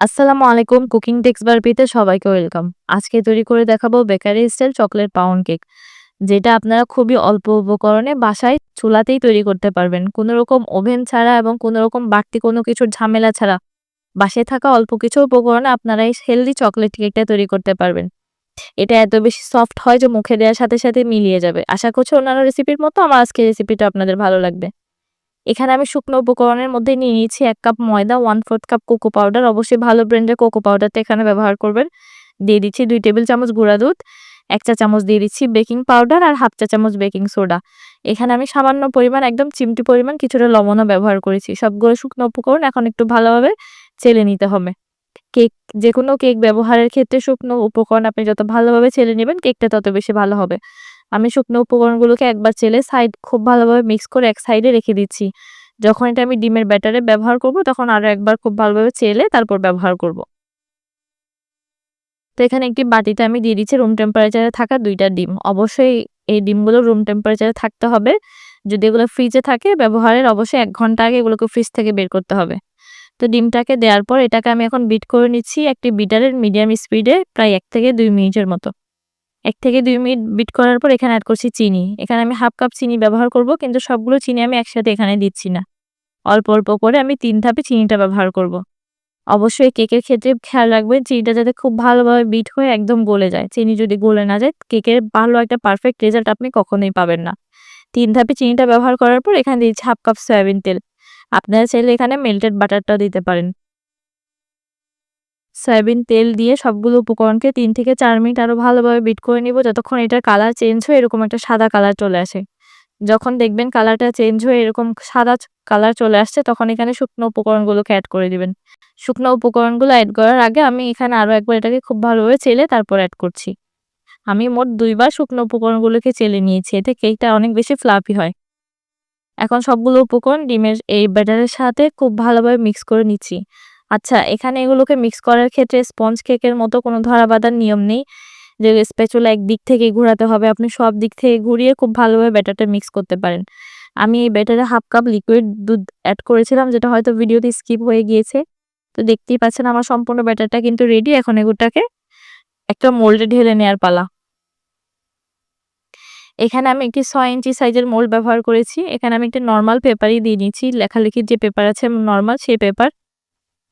আসসালামু আলাইকুম, cooking text বারবিতে সবাইকে ওয়েলকাম। আজকে তৈরি করে দেখাবো bakery style chocolate pound cake, যেটা আপনারা খুবই অল্প উপকরণে বাসায় চুলাতেই তৈরি করতে পারবেন। কোনো রকম ওভেন ছাড়া এবং কোনো রকম বাড়তি কোনো কিছুর ঝামেলা ছাড়া বাসায় থাকা অল্প কিছু উপকরণে আপনারা এই হেলদি চকলেট কেকটা তৈরি করতে পারবেন। এটা এত বেশি সফট হয় যে মুখে দেওয়ার সাথে সাথে মিলিয়ে যাবে। আশা করছি অন্যান্য রেসিপির মতো আমার আজকে রেসিপিটা আপনাদের ভালো লাগবে। এখানে আমি শুকনো উপকরণের মধ্যে নিয়ে নিয়েছি এক কাপ ময়দা one fourth cup cocoa powder অবশ্যই ভালো ব্র্যান্ডের কোকো পাউডারটা এখানে ব্যবহার করবেন। দিয়ে দিচ্ছি দুই টেবিল চামচ গুঁড়া দুধ, এক চা চামচ দিয়ে দিচ্ছি বেকিং পাউডার আর হাফ চা চামচ বেকিং সোডা এখানে আমি সামান্য পরিমাণ, একদম চিমটি পরিমাণ কিছুটা লবণও ব্যবহার করেছি। সবগুলো শুকনো উপকরণ এখন একটু ভালোভাবে চেলে নিতে হবে। কেক যে কোনো কেক ব্যবহারের ক্ষেত্রে শুকনো উপকরণ আপনি যত ভালোভাবে ছেলে নেবেন, কেকটা তত বেশি ভালো হবে। আমি শুকনো উপকরণগুলোকে একবার চেলে সাইড খুব ভালোভাবে মিক্স করে এক সাইডে রেখে দিচ্ছি। যখন এটা আমি ডিমের ব্যাটারে ব্যবহার করব, তখন আরও একবার খুব ভালোভাবে চেলে তারপর ব্যবহার করব। তো এখানে একটি বাটিতে আমি দিয়ে দিচ্ছি রুম টেম্পারেচারে থাকা দুইটা ডিম। অবশ্যই এই ডিমগুলো রুম টেম্পারেচারে থাকতে হবে। যদি এগুলো ফ্রিজে থাকে, ব্যবহারের অবশ্যই এক ঘণ্টা আগে এগুলোকে ফ্রিজ থেকে বের করতে হবে। তো ডিমটাকে দেওয়ার পর এটাকে আমি এখন বিট করে নিচ্ছি একটি বিটারের মিডিয়াম স্পিডে প্রায় এক থেকে দুই মিনিটের মতো। এক থেকে দুই মিনিট বিট করার পর এখানে অ্যাড করছি চিনি। এখানে আমি হাফ কাপ চিনি ব্যবহার করব, কিন্তু সবগুলো চিনি আমি একসাথে এখানে দিচ্ছি না। অল্প অল্প করে আমি তিন ধাপে চিনিটা ব্যবহার করব। অবশ্যই কেকের ক্ষেত্রে খেয়াল রাখবেন, চিনিটা যাতে খুব ভালোভাবে বিট হয়ে একদম গলে যায়। চিনি যদি গলে না যায়, কেকের ভালো একটা পারফেক্ট রেজাল্ট আপনি কখনোই পাবেন না। তিন ধাপে চিনিটা ব্যবহার করার পর এখানে দিচ্ছি হাফ কাপ সয়াবিন তেল। আপনারা চাইলে এখানে মেল্টেড বাটারটা দিতে পারেন। সয়াবিন তেল দিয়ে সবগুলো উপকরণকে তিন থেকে চার মিনিট আরও ভালোভাবে বিট করে নিব। যতক্ষণ এটার কালার চেঞ্জ হয়ে এরকম একটা সাদা কালার চলে আসে। যখন দেখবেন কালারটা চেঞ্জ হয়ে এরকম সাদা কালার চলে আসছে, তখন এখানে শুকনো উপকরণগুলোকে অ্যাড করে দিবেন। শুকনো উপকরণগুলো অ্যাড করার আগে আমি এখানে আরও একবার এটাকে খুব ভালোভাবে চেলে তারপর অ্যাড করছি। আমি মোট দুইবার শুকনো উপকরণগুলোকে চেলে নিয়েছি, এতে কেকটা অনেক বেশি ফ্লাফি হয়। এখন সবগুলো উপকরণ ডিমের এই ব্যাটারের সাথে খুব ভালোভাবে মিক্স করে নিচ্ছি। আচ্ছা এখানে এগুলোকে মিক্স করার ক্ষেত্রে স্পঞ্জ কেকের মতো কোনো ধরা বাঁধার নিয়ম নেই। যে স্পেচুলা একদিক থেকে ঘোরাতে হবে, আপনি সব দিক থেকে ঘুরিয়ে খুব ভালোভাবে ব্যাটারটা মিক্স করতে পারেন। আমি এই ব্যাটারে হাফ কাপ লিকুইড দুধ অ্যাড করেছিলাম, যেটা হয়তো ভিডিওতে স্কিপ হয়ে গিয়েছে। তো দেখতেই পাচ্ছেন আমার সম্পূর্ণ ব্যাটারটা কিন্তু রেডি এখন এগুলোটাকে একটা মোল্ডে ঢেলে নেওয়ার পালা। এখানে আমি একটি ছয় ইঞ্চি সাইজের মোল্ড ব্যবহার করেছি। এখানে আমি একটা নর্মাল পেপারই দিয়ে নিচ্ছি। লেখালেখির যে পেপার আছে নর্মাল সেই পেপার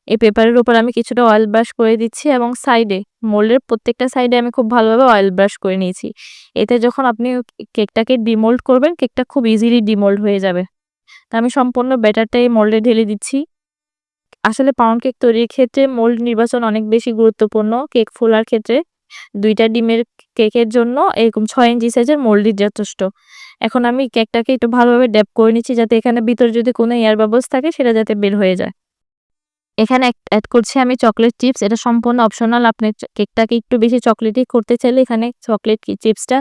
এই পেপারের উপর আমি কিছুটা অয়েল ব্রাশ করে দিচ্ছি এবং সাইডে মোল্ডের প্রত্যেকটা সাইডে আমি খুব ভালোভাবে অয়েল ব্রাশ করে নিয়েছি। এতে যখন আপনি কেকটাকে ডিমোল্ড করবেন কেকটা খুব ইজিলি ডিমোল্ড হয়ে যাবে। তা আমি সম্পূর্ণ ব্যাটারটা এই মোল্ডে ঢেলে দিচ্ছি। আসলে পাউন্ড কেক তৈরির ক্ষেত্রে মোল্ড নির্বাচন অনেক বেশি গুরুত্বপূর্ণ কেক ফোলার ক্ষেত্রে। দুইটা ডিমের কেকের জন্য এরকম ছয় ইঞ্চি সাইজের মোল্ডই যথেষ্ট। এখন আমি কেকটাকে একটু ভালোভাবে ড্যাপ করে নিচ্ছি যাতে এখানে ভিতরে যদি কোনো এয়ার বাবলস থাকে, সেটা যাতে বের হয়ে যায়। এখানে অ্যাড করছি আমি চকলেট চিপস এটা সম্পূর্ণ অপশনাল আপনি কেকটাকে একটু বেশি চকলেটই করতে চাইলে এখানে চকলেট চিপসটা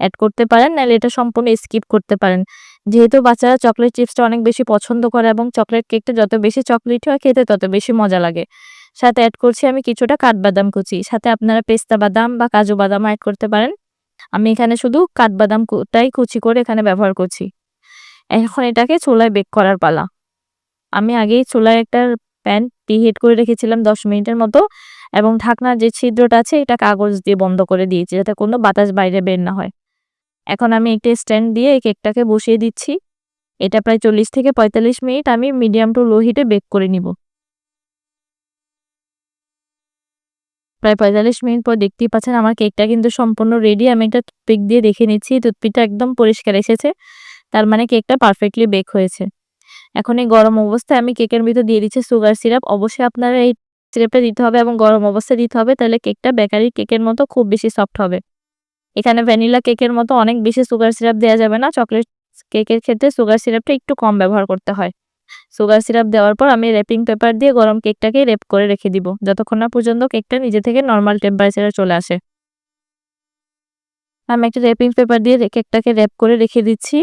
অ্যাড করতে পারেন, নাহলে এটা সম্পূর্ণ স্কিপ করতে পারেন। যেহেতু বাচ্চারা চকলেট চিপসটা অনেক বেশি পছন্দ করে এবং চকলেট কেকটা যত বেশি চকলেট হয়, খেতে তত বেশি মজা লাগে। সাথে অ্যাড করছি আমি কিছুটা কাঠবাদাম কুচি, সাথে আপনারা পেস্তা বাদাম বা কাজু বাদাম অ্যাড করতে পারেন। আমি এখানে শুধু কাঠবাদামটাই কুচি করে এখানে ব্যবহার করছি। এখন এটাকে চুলায় বেক করার পালা। আমি আগেই চুলায় একটা প্যান প্রিহিট করে রেখেছিলাম দশ মিনিটের মতো এবং ঢাকনার যে ছিদ্রটা আছে এটা কাগজ দিয়ে বন্ধ করে দিয়েছি যাতে কোনো বাতাস বাইরে বের না হয়। এখন আমি একটি স্ট্যান্ড দিয়ে এই কেকটাকে বসিয়ে দিচ্ছি। এটা প্রায় চল্লিশ থেকে পঁয়তাল্লিশ মিনিট আমি মিডিয়াম টু লো হিটে বেক করে নিব। প্রায় পঁয়তাল্লিশ মিনিট পর দেখতেই পাচ্ছেন আমার কেকটা কিন্তু সম্পূর্ণ রেডি আমি একটা টুথপিক দিয়ে দেখে নিচ্ছি। টুথপিকটা একদম পরিষ্কার এসেছে। তার মানে কেকটা পারফেক্টলি বেক হয়েছে। এখন এই গরম অবস্থায় আমি কেকের ভিতর দিয়ে দিচ্ছি সুগার সিরাপ অবশ্যই আপনারা এই সিরাপটা দিতে হবে এবং গরম অবস্থায় দিতে হবে, তাহলে কেকটা বেকারি কেকের মতো খুব বেশি সফট হবে। এখানে ভ্যানিলা কেকের মতো অনেক বেশি সুগার সিরাপ দেওয়া যাবে না চকলেট কেকের ক্ষেত্রে সুগার সিরাপটা একটু কম ব্যবহার করতে হয়। সুগার সিরাপ দেওয়ার পর আমি র্যাপিং পেপার দিয়ে গরম কেকটাকে র্যাপ করে রেখে দিব, যতক্ষণ না পর্যন্ত কেকটা নিজে থেকে নর্মাল টেম্পারেচারে চলে আসে। আমি একটা র্যাপিং পেপার দিয়ে কেকটাকে র্যাপ করে রেখে দিচ্ছি।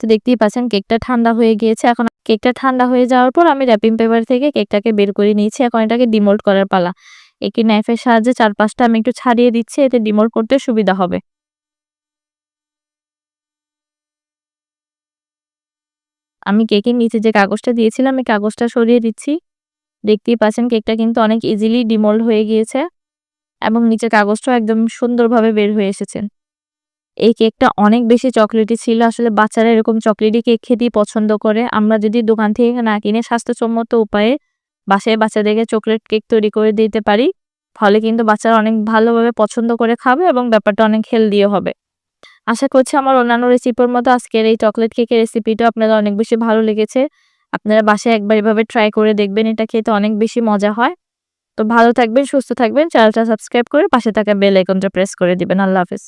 তো দেখতেই পাচ্ছেন কেকটা ঠান্ডা হয়ে গিয়েছে। এখন কেকটা ঠান্ডা হয়ে যাওয়ার পর আমি র্যাপিং পেপার থেকে কেকটাকে বের করে নিয়েছি। এখন এটাকে ডিমোল্ড করার পালা। একটি নাইফের সাহায্যে চারপাশটা আমি একটু ছাড়িয়ে দিচ্ছি, এতে ডিমোল্ড করতে সুবিধা হবে। আমি কেকের নিচে যে কাগজটা দিয়েছিলাম, এই কাগজটা সরিয়ে দিচ্ছি। দেখতেই পাচ্ছেন কেকটা কিন্তু অনেক ইজিলি ডিমোল্ড হয়ে গিয়েছে এবং নিচের কাগজটাও একদম সুন্দরভাবে বের হয়ে এসেছে। এই কেকটা অনেক বেশি চকলেটি ছিল। আসলে বাচ্চারা এরকম চকলেটি কেক খেতেই পছন্দ করে। আমরা যদি দোকান থেকে না কিনে স্বাস্থ্যসম্মত উপায়ে বাসায় বাচ্চাদেরকে চকলেট কেক তৈরি করে দিতে পারি, ফলে কিন্তু বাচ্চারা অনেক ভালোভাবে পছন্দ করে খাবে এবং ব্যাপারটা অনেক হেলদিও হবে। আশা করছি আমার অন্যান্য রেসিপির মতো আজকের এই চকলেট কেকের রেসিপিটাও আপনাদের অনেক বেশি ভালো লেগেছে। আপনারা বাসায় একবার এভাবে ট্রাই করে দেখবেন। এটা খেতে অনেক বেশি মজা হয়। তো ভালো থাকবেন, সুস্থ থাকবেন। চ্যানেলটা সাবস্ক্রাইব করে পাশে থাকা বেল আইকনটা প্রেস করে দিবেন। আল্লাহ হাফেজ।